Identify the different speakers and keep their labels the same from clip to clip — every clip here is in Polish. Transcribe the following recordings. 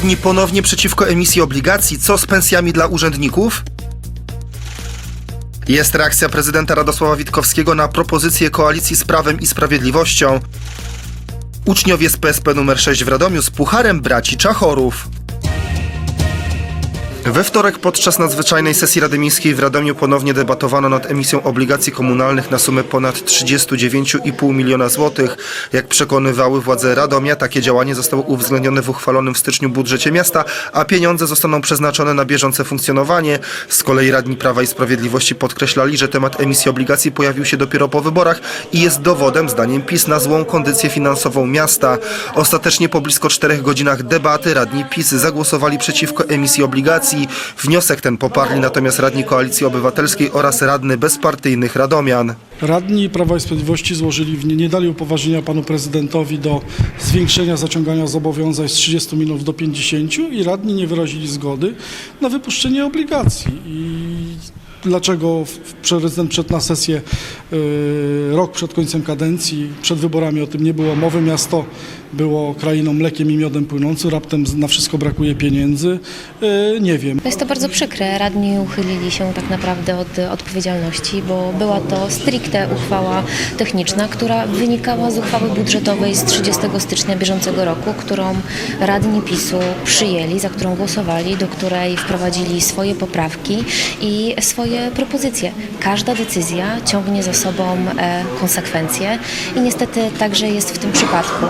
Speaker 1: Radni ponownie przeciwko emisji obligacji. Co z pensjami dla urzędników? Jest reakcja prezydenta Radosława Witkowskiego na propozycję koalicji z Prawem i Sprawiedliwością. Uczniowie z PSP nr 6 w Radomiu z pucharem braci Czachorów. We wtorek podczas nadzwyczajnej sesji Rady Miejskiej w Radomiu ponownie debatowano nad emisją obligacji komunalnych na sumę ponad 39,5 miliona złotych. Jak przekonywały władze Radomia, takie działanie zostało uwzględnione w uchwalonym w styczniu budżecie miasta, a pieniądze zostaną przeznaczone na bieżące funkcjonowanie. Z kolei radni Prawa i Sprawiedliwości podkreślali, że temat emisji obligacji pojawił się dopiero po wyborach i jest dowodem, zdaniem PiS, na złą kondycję finansową miasta. Ostatecznie po blisko czterech godzinach debaty radni PiS zagłosowali przeciwko emisji obligacji. Wniosek ten poparli natomiast radni Koalicji Obywatelskiej oraz radny bezpartyjnych Radomian.
Speaker 2: Radni Prawa i Sprawiedliwości złożyli, nie dali upoważnienia panu prezydentowi do zwiększenia zaciągania zobowiązań z 30 milionów do 50 i radni nie wyrazili zgody na wypuszczenie obligacji. I dlaczego prezydent przed na sesję y, rok przed końcem kadencji, przed wyborami o tym nie było mowy, miasto było krainą mlekiem i miodem płynącą, raptem na wszystko brakuje pieniędzy, y, nie wiem.
Speaker 3: Jest to bardzo przykre. Radni uchylili się tak naprawdę od odpowiedzialności, bo była to stricte uchwała techniczna, która wynikała z uchwały budżetowej z 30 stycznia bieżącego roku, którą radni PiSu przyjęli, za którą głosowali, do której wprowadzili swoje poprawki i swoje propozycje. Każda decyzja ciągnie za sobą e, konsekwencje i niestety także jest w tym przypadku.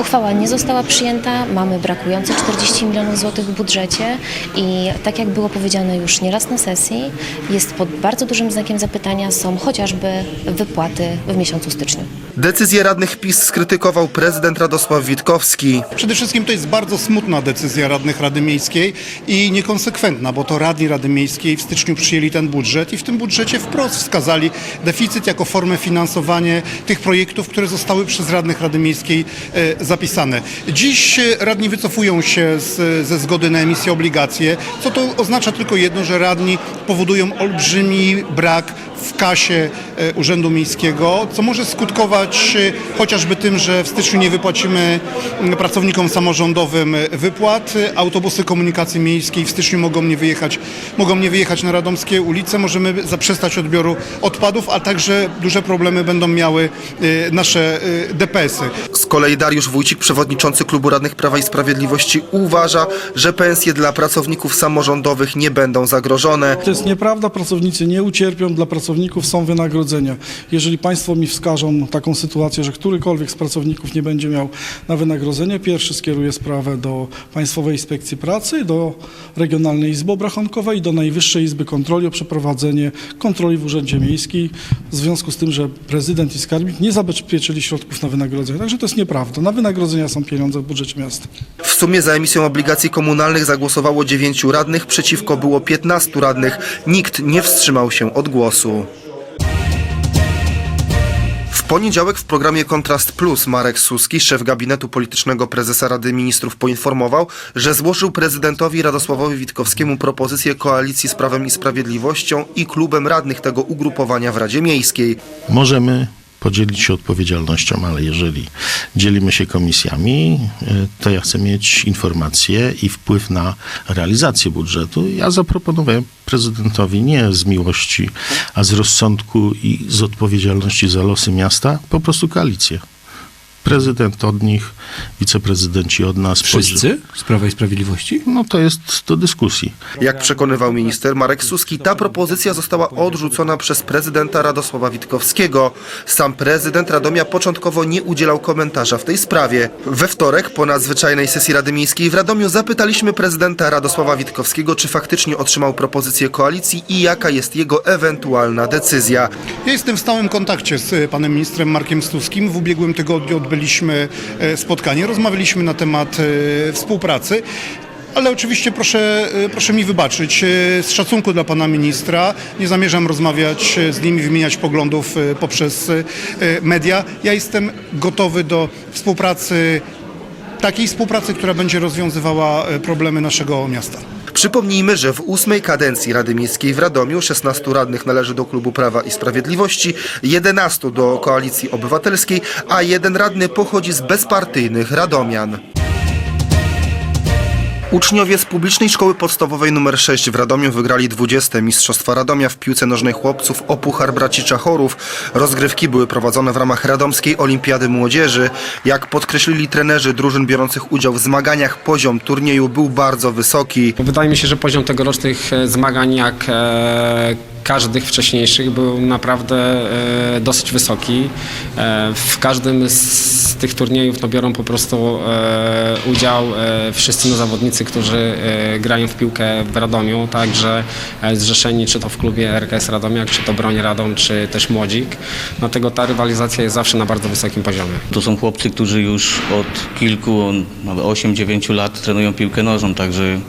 Speaker 3: Uchwała nie została przyjęta, mamy brakujące 40 milionów złotych w budżecie i tak jak było powiedziane już nieraz na sesji, jest pod bardzo dużym znakiem zapytania są chociażby wypłaty w miesiącu styczniu.
Speaker 1: Decyzję radnych PiS skrytykował prezydent Radosław Witkowski.
Speaker 4: Przede wszystkim to jest bardzo smutna decyzja radnych Rady Miejskiej i niekonsekwentna, bo to radni Rady Miejskiej w styczniu przyjęli ten budżet i w tym budżecie wprost wskazali deficyt jako formę finansowania tych projektów, które zostały przez radnych Rady Miejskiej e, zapisane. Dziś e, radni wycofują się z, ze zgody na emisję obligacje, co to oznacza tylko jedno, że radni powodują olbrzymi brak w kasie e, Urzędu Miejskiego, co może skutkować e, chociażby tym, że w styczniu nie wypłacimy m, pracownikom samorządowym wypłat. Autobusy komunikacji miejskiej w styczniu mogą nie wyjechać, mogą nie wyjechać na radomskie ulice, możemy zaprzestać odbioru odpadów, a także duże problemy będą miały e, nasze e, DPS-y.
Speaker 1: Z kolei Dariusz Wójcik, przewodniczący Klubu Radnych Prawa i Sprawiedliwości, uważa, że pensje dla pracowników samorządowych nie będą zagrożone.
Speaker 2: To jest nieprawda, pracownicy nie ucierpią, dla pracowników są wynagrodzenia. Jeżeli Państwo mi wskażą taką sytuację, że którykolwiek z pracowników nie będzie miał na wynagrodzenie, pierwszy skieruje sprawę do Państwowej Inspekcji Pracy, do Regionalnej Izby Obrachunkowej do Najwyższej Izby Kontroli o przeprowadzenie kontroli w Urzędzie Miejskim w związku z tym, że prezydent i skarbnik nie zabezpieczyli środków na wynagrodzenia. Także to jest nieprawda. Na wynagrodzenia są pieniądze w budżecie miasta.
Speaker 1: W sumie za emisją obligacji komunalnych zagłosowało 9 radnych, przeciwko było 15 radnych. Nikt nie wstrzymał się od głosu. Poniedziałek w programie Kontrast Plus Marek Suski, szef gabinetu politycznego prezesa Rady Ministrów, poinformował, że złożył prezydentowi Radosławowi Witkowskiemu propozycję koalicji z Prawem i Sprawiedliwością i klubem radnych tego ugrupowania w Radzie Miejskiej.
Speaker 5: Możemy podzielić się odpowiedzialnością, ale jeżeli dzielimy się komisjami, y, to ja chcę mieć informacje i wpływ na realizację budżetu. Ja zaproponowałem prezydentowi nie z miłości, a z rozsądku i z odpowiedzialności za losy miasta, po prostu koalicję. Prezydent od nich, wiceprezydenci od nas.
Speaker 6: Wszyscy z Prawa i Sprawiedliwości?
Speaker 5: No to jest do dyskusji.
Speaker 1: Jak przekonywał minister Marek Suski, ta propozycja została odrzucona przez prezydenta Radosława Witkowskiego. Sam prezydent Radomia początkowo nie udzielał komentarza w tej sprawie. We wtorek po nadzwyczajnej sesji Rady Miejskiej w Radomiu zapytaliśmy prezydenta Radosława Witkowskiego, czy faktycznie otrzymał propozycję koalicji i jaka jest jego ewentualna decyzja.
Speaker 4: Ja jestem w stałym kontakcie z e, panem ministrem Markiem Stuskim. W ubiegłym tygodniu odbyliśmy e, spotkanie, rozmawialiśmy na temat e, współpracy. Ale oczywiście proszę, e, proszę mi wybaczyć, z szacunku dla pana ministra nie zamierzam rozmawiać z nim i wymieniać poglądów poprzez media. Ja jestem gotowy do współpracy, takiej współpracy, która będzie rozwiązywała problemy naszego miasta.
Speaker 1: Przypomnijmy, że w ósmej kadencji Rady Miejskiej w Radomiu 16 radnych należy do Klubu Prawa i Sprawiedliwości, 11 do Koalicji Obywatelskiej, a jeden radny pochodzi z bezpartyjnych Radomian. Uczniowie z publicznej szkoły podstawowej nr 6 w Radomiu wygrali 20. Mistrzostwa Radomia w piłce nożnej chłopców o Puchar Braci Czachorów. Rozgrywki były prowadzone w ramach Radomskiej Olimpiady Młodzieży. Jak podkreślili trenerzy drużyn biorących udział w zmaganiach, poziom turnieju był bardzo wysoki.
Speaker 7: Wydaje mi się, że poziom tegorocznych e, zmagań, jak e, każdych wcześniejszych, był naprawdę e, dosyć wysoki. E, w każdym z tych turniejów no, biorą po prostu e, udział wszyscy no, zawodnicy, którzy grają w piłkę w Radomiu, także zrzeszeni czy to w klubie RKS Radomiak, czy to Broń Radom, czy też Młodzik. Dlatego ta rywalizacja jest zawsze na bardzo wysokim poziomie.
Speaker 8: To są chłopcy, którzy już od kilku, nawet 8-9 lat trenują piłkę nożną, także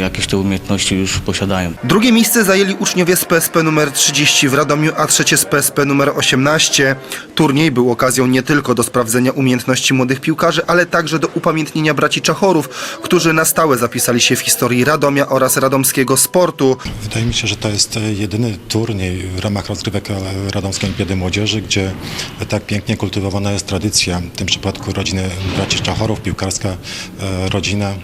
Speaker 8: jakieś te umiejętności już posiadają.
Speaker 1: Drugie miejsce zajęli uczniowie z PSP nr 30 w Radomiu, a trzecie z PSP nr 18. Turniej był okazją nie tylko do sprawdzenia umiejętności młodych piłkarzy, ale także do upamiętnienia braci Czachorów, którzy na stałe zapisali się w historii Radomia oraz radomskiego sportu.
Speaker 9: Wydaje mi się, że to jest e, jedyny turniej w ramach rozgrywek e, Radomskiej Olimpiady Młodzieży, gdzie tak pięknie kultywowana jest tradycja, w tym przypadku rodziny braci Czachorów, piłkarska e, rodzina.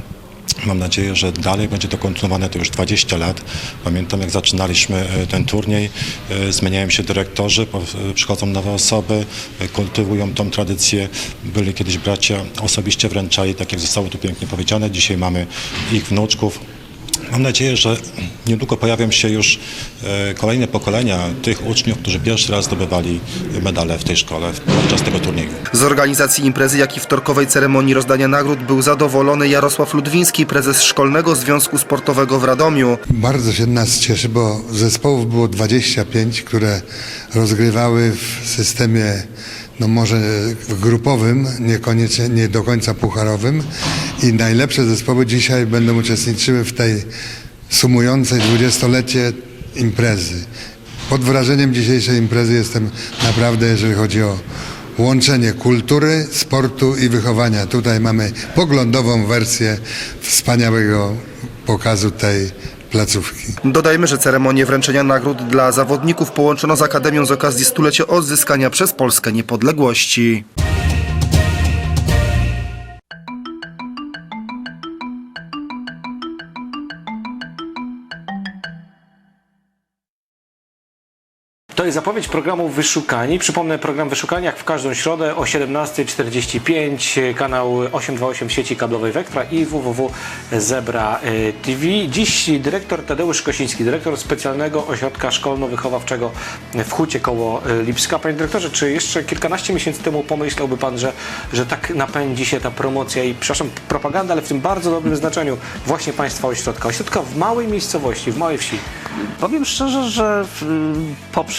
Speaker 9: Mam nadzieję, że dalej będzie to kontynuowane to już 20 lat. Pamiętam jak zaczynaliśmy e, ten turniej, e, zmieniają się dyrektorzy, e, przychodzą nowe osoby, kultywują tą tradycję. Byli kiedyś bracia, osobiście wręczali, tak jak zostało tu pięknie powiedziane. Dzisiaj mamy ich wnuczków. Mam nadzieję, że niedługo pojawią się już e, kolejne pokolenia tych uczniów, którzy pierwszy raz zdobywali medale w tej szkole podczas tego turnieju.
Speaker 1: Z organizacji imprezy, jak i wtorkowej ceremonii rozdania nagród był zadowolony Jarosław Ludwiński, prezes Szkolnego Związku Sportowego w Radomiu.
Speaker 10: Bardzo się nas cieszy, bo zespołów było 25, które rozgrywały w systemie, no może grupowym, nie do końca pucharowym i najlepsze zespoły dzisiaj będą uczestniczyły w tej sumującej 20-lecie imprezy. Pod wrażeniem dzisiejszej imprezy jestem naprawdę, jeżeli chodzi o łączenie kultury, sportu i wychowania. Tutaj mamy poglądową wersję wspaniałego pokazu tej placówki.
Speaker 1: Dodajmy, że ceremonię wręczenia nagród dla zawodników połączono z Akademią z okazji stulecia odzyskania przez Polskę niepodległości.
Speaker 11: To jest zapowiedź programu Wyszukani. Przypomnę, program Wyszukani jak w każdą środę o 17.45, kanał 828 sieci kablowej Vectra i www.zebra TV. Dziś dyrektor Tadeusz Kosiński, dyrektor specjalnego ośrodka szkolno-wychowawczego w Hucie koło Lipska. Panie dyrektorze, czy jeszcze kilkanaście miesięcy temu pomyślałby Pan, że, że tak napędzi się ta promocja i, przepraszam, propaganda, ale w tym bardzo dobrym znaczeniu właśnie Państwa ośrodka. Ośrodka w małej miejscowości, w małej wsi.
Speaker 12: Powiem szczerze, że y,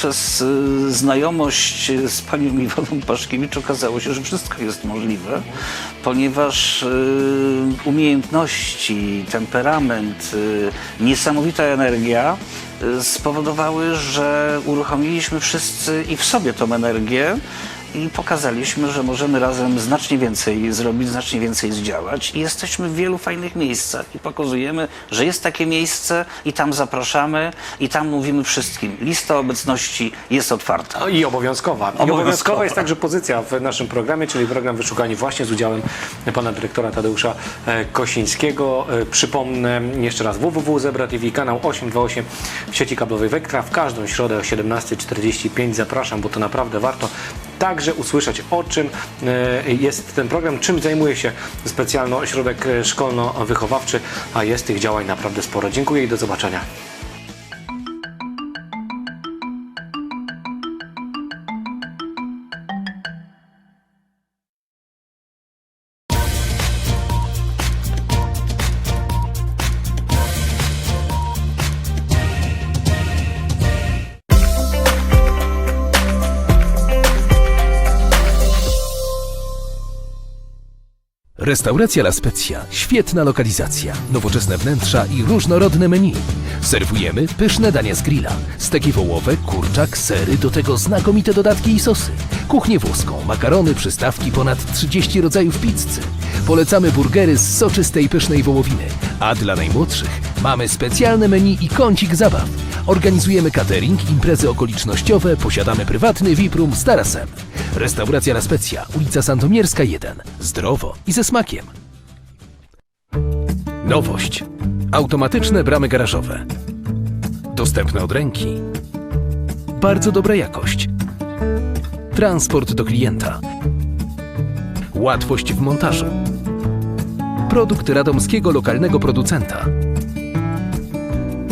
Speaker 12: poprzez y, znajomość z panią Iwoną Paszkiewicz okazało się, że wszystko jest możliwe, ponieważ y, umiejętności, temperament, y, niesamowita energia y, spowodowały, że uruchomiliśmy wszyscy i w sobie tą energię i pokazaliśmy, że możemy razem znacznie więcej zrobić, znacznie więcej zdziałać i jesteśmy w wielu fajnych miejscach i pokazujemy, że jest takie miejsce i tam zapraszamy i tam mówimy wszystkim. Lista obecności jest otwarta.
Speaker 11: I obowiązkowa. I
Speaker 12: Obowiązkowa.
Speaker 11: obowiązkowa jest także pozycja w naszym programie, czyli program Wyszukani właśnie z udziałem pana dyrektora Tadeusza e, Kosińskiego. E, Przypomnę jeszcze raz www.zebra TV, kanał 828 w sieci kablowej Vectra. W każdą środę o 17.45 zapraszam, bo to naprawdę warto także usłyszeć o czym e, jest ten program, czym zajmuje się specjalny ośrodek e, szkolno-wychowawczy, a jest tych działań naprawdę sporo. Dziękuję i do zobaczenia.
Speaker 13: Restauracja La Spezia. Świetna lokalizacja, nowoczesne wnętrza i różnorodne menu. Serwujemy pyszne dania z grilla. Steki wołowe, kurczak, sery, do tego znakomite dodatki i sosy. Kuchnię włoską, makarony, przystawki, ponad 30 rodzajów pizzy. Polecamy burgery z soczystej pysznej wołowiny. A dla najmłodszych mamy specjalne menu i kącik zabaw. Organizujemy catering, imprezy okolicznościowe, posiadamy prywatny VIP room z tarasem. Restauracja La Spezia, ulica Sandomierska 1. Zdrowo i ze smakiem. Nowość. Automatyczne bramy garażowe. Dostępne od ręki. Bardzo dobra jakość. Transport do klienta. Łatwość w montażu. Produkt radomskiego lokalnego producenta.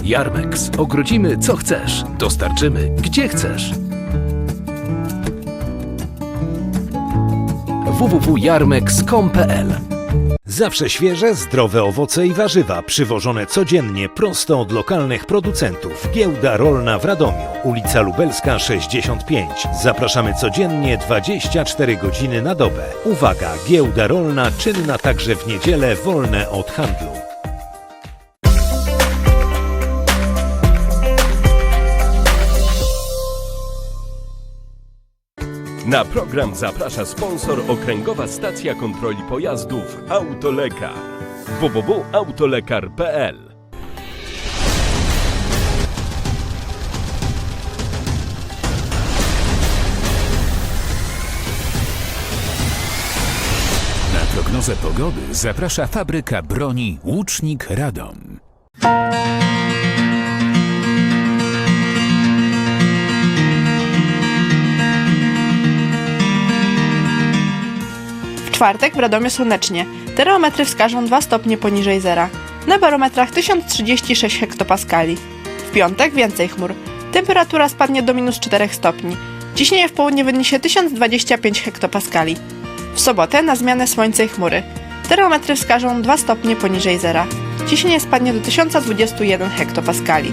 Speaker 13: Jarmex. Ogrodzimy co chcesz. Dostarczymy gdzie chcesz. www.jarmex.com.pl
Speaker 14: Zawsze świeże, zdrowe owoce i warzywa, przywożone codziennie prosto od lokalnych producentów. Giełda rolna w Radomiu, ulica Lubelska 65. Zapraszamy codziennie 24 godziny na dobę. Uwaga, giełda rolna czynna także w niedzielę, wolne od handlu.
Speaker 15: Na program zaprasza sponsor Okręgowa Stacja Kontroli Pojazdów Autolekar. www.autolekar.pl
Speaker 16: Na prognozę pogody zaprasza fabryka broni Łucznik Radom.
Speaker 17: Czwartek w Radomiu słonecznie. Termometry wskażą 2 stopnie poniżej zera. Na barometrach 1036 hektopaskali. W piątek więcej chmur. Temperatura spadnie do minus 4 stopni. Ciśnienie w południe wyniesie 1025 hektopaskali. W sobotę na zmianę słońce i chmury. Termometry wskażą 2 stopnie poniżej zera. Ciśnienie spadnie do 1021 hektopaskali.